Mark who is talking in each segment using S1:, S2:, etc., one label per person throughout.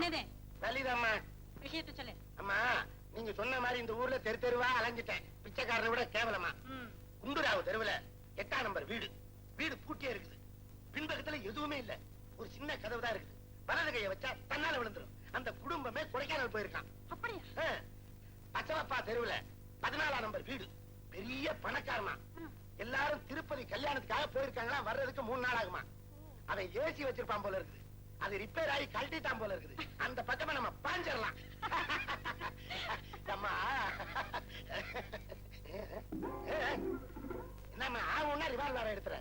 S1: என்னது?
S2: லலிதம்மா.
S1: விஷயத்தை சொல்லு.
S2: அம்மா நீங்க சொன்ன மாதிரி இந்த ஊர்ல தெரு தெருவா அலைஞ்சிட்டேன். பிச்சைக்காரனை விட கேவலமா. குண்டுராவு தெருவுல எட்டாம் நம்பர் வீடு. வீடு பூட்டியே இருக்குது. பின்பக்கத்துல எதுவுமே இல்ல. ஒரு சின்ன கதவு தான் இருக்குது. வலது கையை வச்சா தன்னால விழுந்துரும். அந்த குடும்பமே கொடைக்கானல் போயிருக்கான்.
S1: அப்படியா.
S2: பச்சவப்பா தெருவுல பதினாலாம் நம்பர் வீடு. பெரிய பணக்காரனா.
S1: ம்.
S2: எல்லாரும் திருப்பதி கல்யாணத்துக்காக போயிருக்காங்களா? வர்றதுக்கு மூணு நாள் ஆகுமா. அவன் ஏசி வச்சிருப்பான் போல இருக்குது. அது ரிப்பேர் ஆகி கழட்டிட்டான் போல இருக்குது. அந்த பக்கமா நம்ம பாஞ்சிடலாம். அம்மா. என்னம்மா ஆகும்னா ரிவால்வர் எடுத்துற?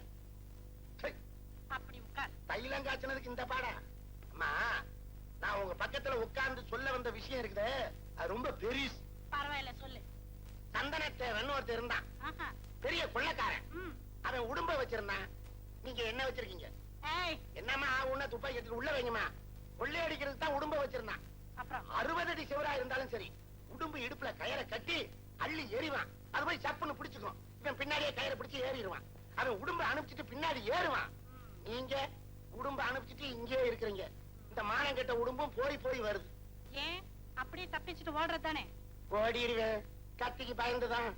S2: தைலம் காய்ச்சனதுக்கு இந்த பாடா. அம்மா நான் உங்க பக்கத்துல உட்கார்ந்து சொல்ல வந்த விஷயம் இருக்குதே. அது ரொம்ப பெரிஸ்
S1: பரவாயில்ல சொல்லு.
S2: சந்தனத்தேவன் ஒருத்தர் இருந்தான். பெரிய கொள்ளக்காரன். அவன் உடும்ப வச்சிருந்தான். நீங்க என்ன வச்சிருக்கீங்க?
S1: ஏய்.
S2: என்னம்மா ஆகும்னா துப்பாக்கி எடுத்து உள்ள வைங்கம்மா. கொள்ளை அடிக்கிறதுக்கு தான் உடும்ப வச்சிருந்தான்.
S1: அப்புறம்?
S2: அறுபது அடி சிவரா இருந்தாலும் சரி உடும்பு இடுப்புல கயரை கட்டி அள்ளி எறிவான். அது போய் சப்புன்னு பிடிச்சுக்கும். இவன் பின்னாடியே கயரை பிடிச்சு ஏறிடுவான். அவன் உடும்ப அனுப்பிச்சிட்டு பின்னாடி ஏறுவான். நீங்க உடும்ப அனுப்பிச்சிட்டு இங்கே இருக்கிறீங்க. இந்த மானங்கெட்ட உடும்பும் போய் போய் வருது.
S1: ஏன்? அப்படியே தப்பிச்சுட்டு ஓடுறது தானே
S2: ஓடிடுவேன். கத்திக்கு பயந்துதான்.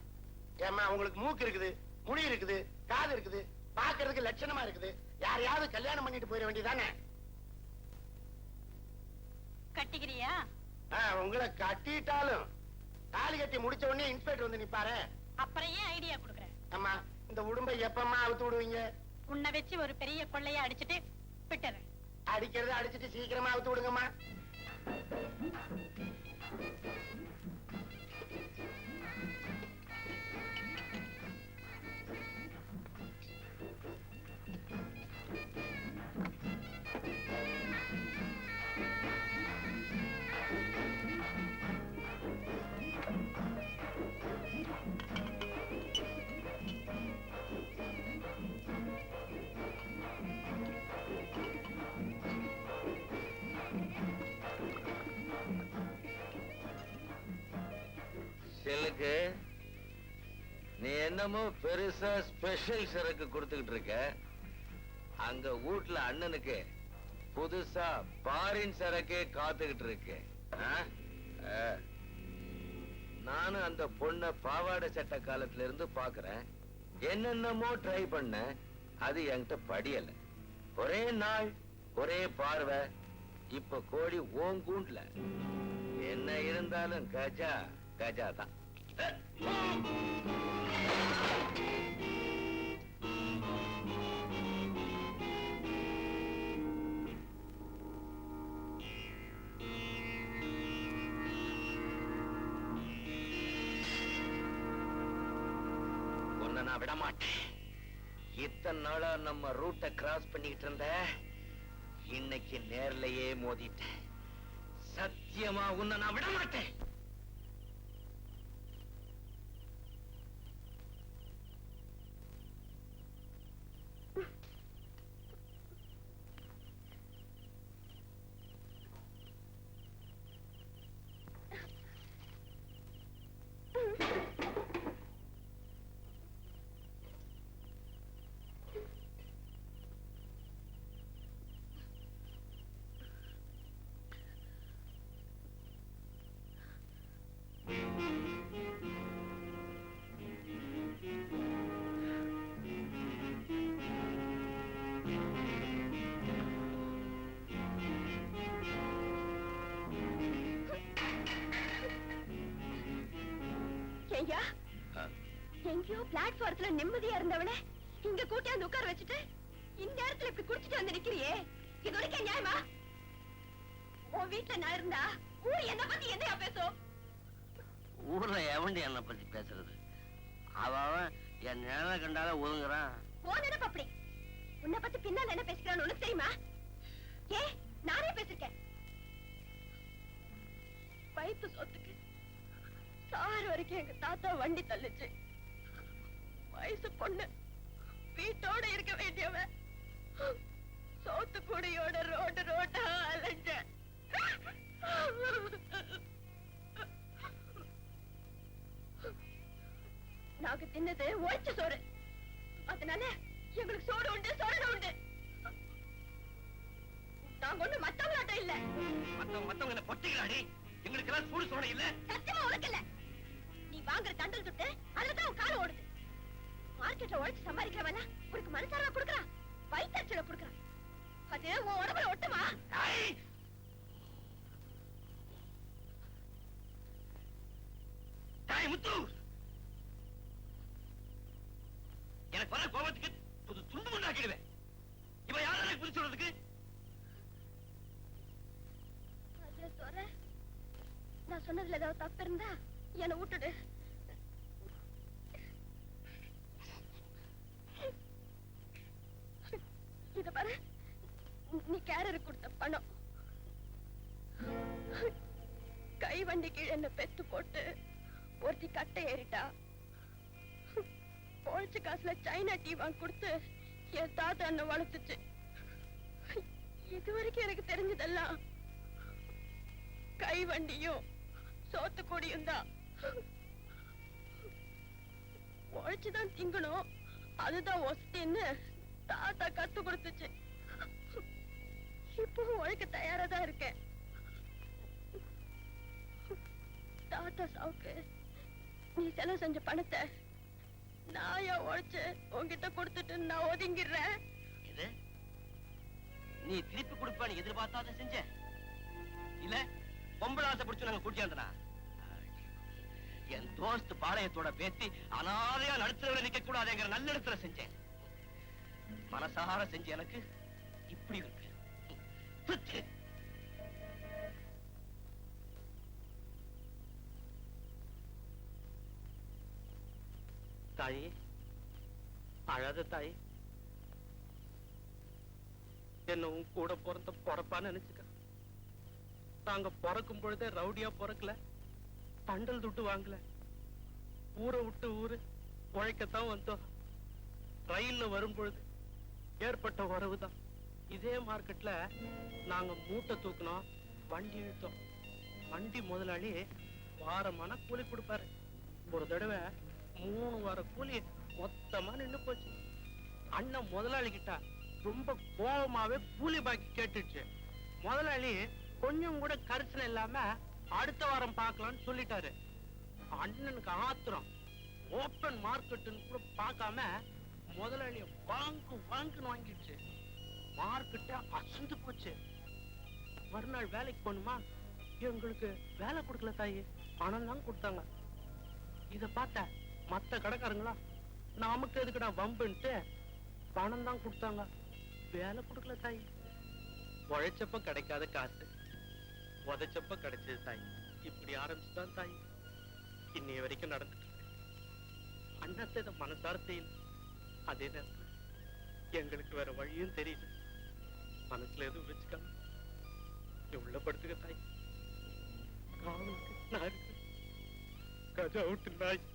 S2: ஏம்மா உங்களுக்கு மூக்கு இருக்குது முடி இருக்குது காது இருக்குது. பாக்குறதுக்கு லட்சணமா இருக்குது. யாரையாவது கல்யாணம் பண்ணிட்டு போயிட வேண்டியதானே
S1: கட்டிக்கிறியா?
S2: உங்களை கட்டிட்டாலும். தாலி கட்டி முடிச்ச உடனே இன்ஸ்பெக்டர் வந்து நிப்பாரு.
S1: அப்புறம் ஏன் ஐடியா கொடுக்குறேன்
S2: அம்மா இந்த உடும்பை எப்பம்மா அவுத்து விடுவீங்க?
S1: உன்னை வச்சு ஒரு பெரிய கொள்ளைய அடிச்சிட்டு விட்டுறேன்
S2: அடிக்கிறத அடிச்சிட்டு சீக்கிரமா அவுத்து விடுங்கம்மா.
S3: நீ என்னமோ பெருசா ஸ்பெஷல் சரக்கு கொடுத்துக்கிட்டு இருக்க. அங்க வீட்டுல அண்ணனுக்கு புதுசா பாரின் சரக்கே காத்துக்கிட்டு இருக்கு. ஆ? ஆ. நானும் அந்த பொண்ண பாவாடை சட்ட காலத்துல இருந்து பாக்குறேன். என்னென்னமோ ட்ரை பண்ண அது என்கிட்ட படியல. ஒரே நாள் ஒரே பார்வை. இப்ப கோழி ஓங்கூண்ட்ல. என்ன இருந்தாலும் கஜா கஜா தான் நான் விட மாட்டேன் இத்தனை நாளா நம்ம ரூட்டை கிராஸ் பண்ணிட்டு இருந்த இன்னைக்கு நேர்லயே மோதிட்டேன். சத்தியமா உன்னை நான் விட மாட்டேன்
S4: ஐயா. எங்கேயோ பிளாட்ஃபாரத்துல நிம்மதியா இருந்தவன இங்க கூட்டியாந்து உட்கார வச்சுட்டு இந்த நேரத்துல இப்படி குடிச்சிட்டு வந்து நிக்கிறியே. இது வரைக்கும் நியாயமா? உன் வீட்டுல நான் இருந்தா ஊர் என்ன பத்தி என்னையா பேசும்?
S5: ஊர்ல என்னை பத்தி பேசுறது? அவன் என் நிழலை கண்டால ஒதுங்குறான்.
S4: உன் அப்படி உன்னை பத்தி பின்னால என்ன பேசுகிறான்னு உனக்கு தெரியுமா? ஏ நானே பேசிருக்கேன். வயிற்று சொத்துக்கு சார் வரைக்கும் எங்க தாத்தா வண்டி தள்ளுச்சு. வயசு பொண்ணு வீட்டோட இருக்க வேண்டியவ சோத்து குடியோட ரோடு ரோட்டா அலைஞ்ச நாங்க தின்னது ஒழிச்ச சோறு. அதனால எங்களுக்கு சோறு உண்டு சோறு உண்டு. நாங்க ஒண்ணு மத்தவங்களாட்டம் இல்ல.
S5: மத்தவங்க
S3: உனக்கு எங்களுக்கு எல்லாம் சூடு சோழ இல்ல.
S4: சத்தியமா உனக்கு இல்ல? நீ வாங்குற தண்டல் துட்டு அதுலதான் உன் காலம் ஓடுது. மார்க்கெட்ல உழைச்சு சம்பாதிக்கிறவன உனக்கு மனசாரா கொடுக்கறான். வயிற்றுல கொடுக்கறான். அது உன் உடம்புல ஒட்டுமா
S3: தாய் தாய் முத்து எனக்கு வர கோபத்துக்கு புது துண்டு மண்ணாக்கிடுவேன் இவன் யாரும் எனக்கு புரிச்சு சொல்றதுக்கு
S4: அதுல சொல்ற நான் சொன்னதுல ஏதாவது தப்பு இருந்தா என்னை விட்டுடு. இத பாரு. நீ கேரருக்கு கொடுத்த பணம். கை வண்டி கீழே என்ன பெத்து போட்டு ஒருத்தி கட்டை ஏறிட்டா. பொழைச்ச காசுல சைனா டீ வாங்கி கொடுத்து என் தாத்தா என்ன வளர்த்துச்சு. இது வரைக்கும் எனக்கு தெரிஞ்சதெல்லாம் கை வண்டியும் சோத்து கொடியும் தான் உழைச்சுதான் திங்கணும். அதுதான் ஒஸ்தின்னு தாத்தா கத்து கொடுத்துச்சு. இப்பவும் உழைக்க தயாரா தான் இருக்கேன். தாத்தா சாவுக்கு நீ செலவு செஞ்ச பணத்தை நான் ஏன் உழைச்சு உன்கிட்ட கொடுத்துட்டு நான் ஒதுங்கிடுறேன்?
S5: இது? நீ திருப்பி கொடுப்பான்னு எதிர்பார்த்தாத செஞ்ச? இல்ல பொம்பளை ஆசை பிடிச்சு நாங்க கூட்டியாந்தனா? என் தோஸ்த் பாளையத்தோட பேத்தி அனாதையா நடுத்தரவுல நிக்க கூடாதுங்கிற நல்ல இடத்துல செஞ்சேன். மனசார செஞ்ச எனக்கு இப்படி இருக்கு. தாயே அழாத தாயி. என்ன உன் கூட பிறந்த பொறப்பா நினைச்சுக்க. நாங்க பிறக்கும் பொழுதே ரவுடியா பிறக்கல. தண்டல் துட்டு வாங்கல. ஊரை விட்டு ஊரு உழைக்கத்தான் வந்தோம். ரயில்ல வரும்பொழுது ஏற்பட்ட ஏற்பட்ட உறவுதான். இதே மார்க்கெட்ல நாங்க மூட்டை தூக்கினோம் வண்டி இழுத்தோம். வண்டி முதலாளி வாரமான கூலி கொடுப்பாரு. ஒரு தடவை மூணு வார கூலி மொத்தமா நின்னு போச்சு. அண்ணன் முதலாளி கிட்ட ரொம்ப கோபமாவே கூலி பாக்கி கேட்டுச்சு. முதலாளி கொஞ்சம் கூட கரிசனம் இல்லாம அடுத்த வாரம் பார்க்கலாம்னு சொல்லிட்டாரு. அண்ணனுக்கு ஆத்திரம். ஓப்பன் மார்க்கெட்டுன்னு கூட பார்க்காம முதலாளிய வாங்கு வாங்குன்னு வாங்கிடுச்சு. மார்க்கெட்டே அசந்து போச்சு. மறுநாள் வேலைக்கு போகணுமா? எங்களுக்கு வேலை கொடுக்கல தாயி. பணம் தான் கொடுத்தாங்க. இத பார்த்த மத்த கடைக்காரங்களா நமக்கு எதுக்குடா வம்புன்ட்டு பணம் தான் கொடுத்தாங்க. வேலை கொடுக்கல தாயி. உழைச்சப்ப கிடைக்காத காசு. உதைச்சப்ப கிடைச்சது தாய். இப்படி ஆரம்பிச்சுதான் தாய். இன்னைய வரைக்கும் நடந்துட்டு இருக்கு. அண்ணத்தை இதை மனசார செய்யல அதே நேரத்தில் எங்களுக்கு வேற வழியும் தெரியல. மனசுல எதுவும் வச்சுக்காம உள்ளப்படுத்துக உள்ள படுத்துக்க தாய். காவலுக்கு நான் கஜா விட்டு நாய்.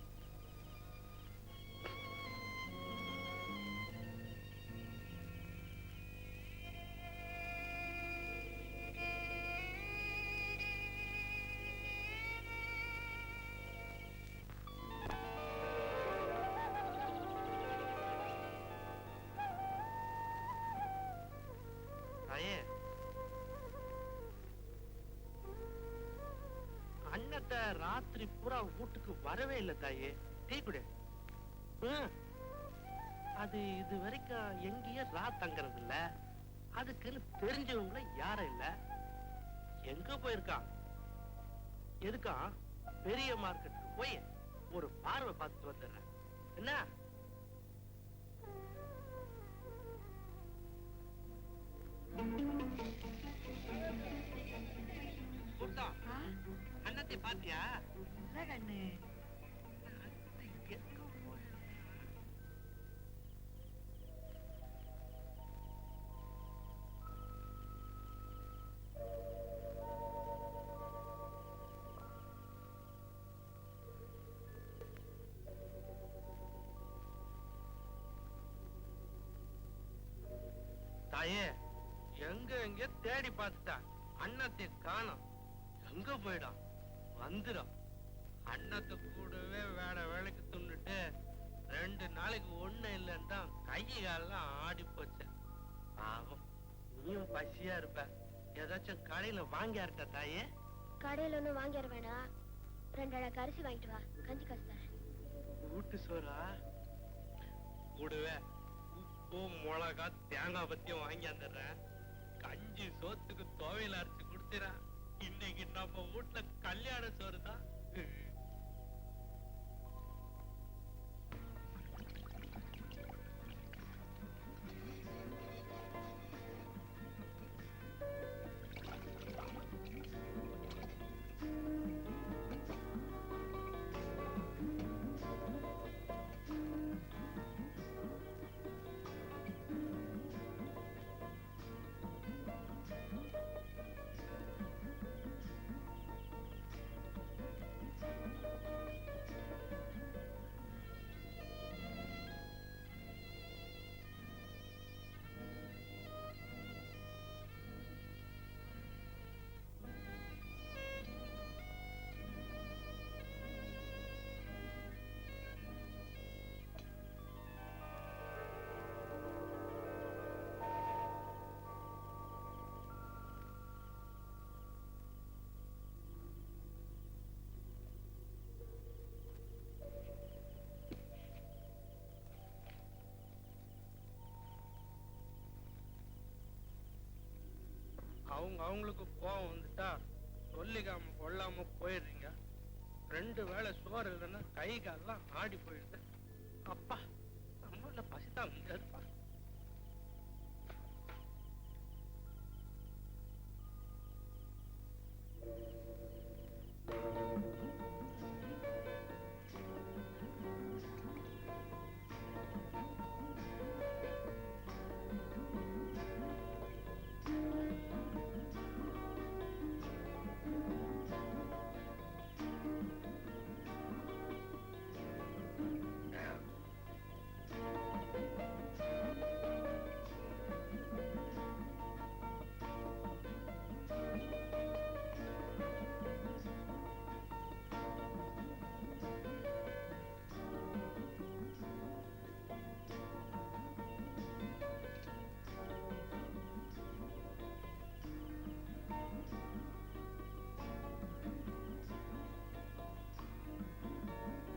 S5: ராத்திரி பூரா வீட்டுக்கு வரவே இல்லை தாயே. டீ குடு. அது இது வரைக்கும் எங்கேயும் ரா தங்கறது இல்ல. அதுக்குன்னு தெரிஞ்சவங்கள யாரும் இல்ல. எங்க போயிருக்கான்? எதுக்கா பெரிய மார்க்கெட்டுக்கு போய் ஒரு பார்வை பார்த்துட்டு வந்துடுறேன். என்ன? கூட்டம் அண்ணத்தை பாத்தியா தாயே எங்க எங்க தேடி பார்த்துட்டா. அண்ணத்தை காணோம் எங்க போயிடும்? வந்துடும் அண்ணத்தை கூடவே வேலை வேலைக்கு துண்ணுட்டு ரெண்டு நாளைக்கு ஒண்ணு இல்லைன்னு தான் கை காலெல்லாம் ஆடி போச்சு. பாவம் நீயும் பசியா இருப்ப. ஏதாச்சும் கடையில வாங்கியா இருக்க தாயே?
S4: கடையில ஒண்ணும் வாங்கிட வேணாம் ரெண்டு அழகு அரிசி வாங்கிட்டு வா. கஞ்சி காசு
S5: வீட்டு சோறா? கூடவே உப்பு மிளகா தேங்காய் பத்தியும் வாங்கி வந்துடுறேன் கஞ்சி சோத்துக்கு அவங்களுக்கு கோவம் வந்துட்டா சொல்லிக்காம கொள்ளாம போயிடுறீங்க. ரெண்டு வேளை சோறு இல்லைன்னா கை காலெல்லாம் ஆடி போயிடுது. அப்பா நம்மள பசிதான் முடியாதுப்பா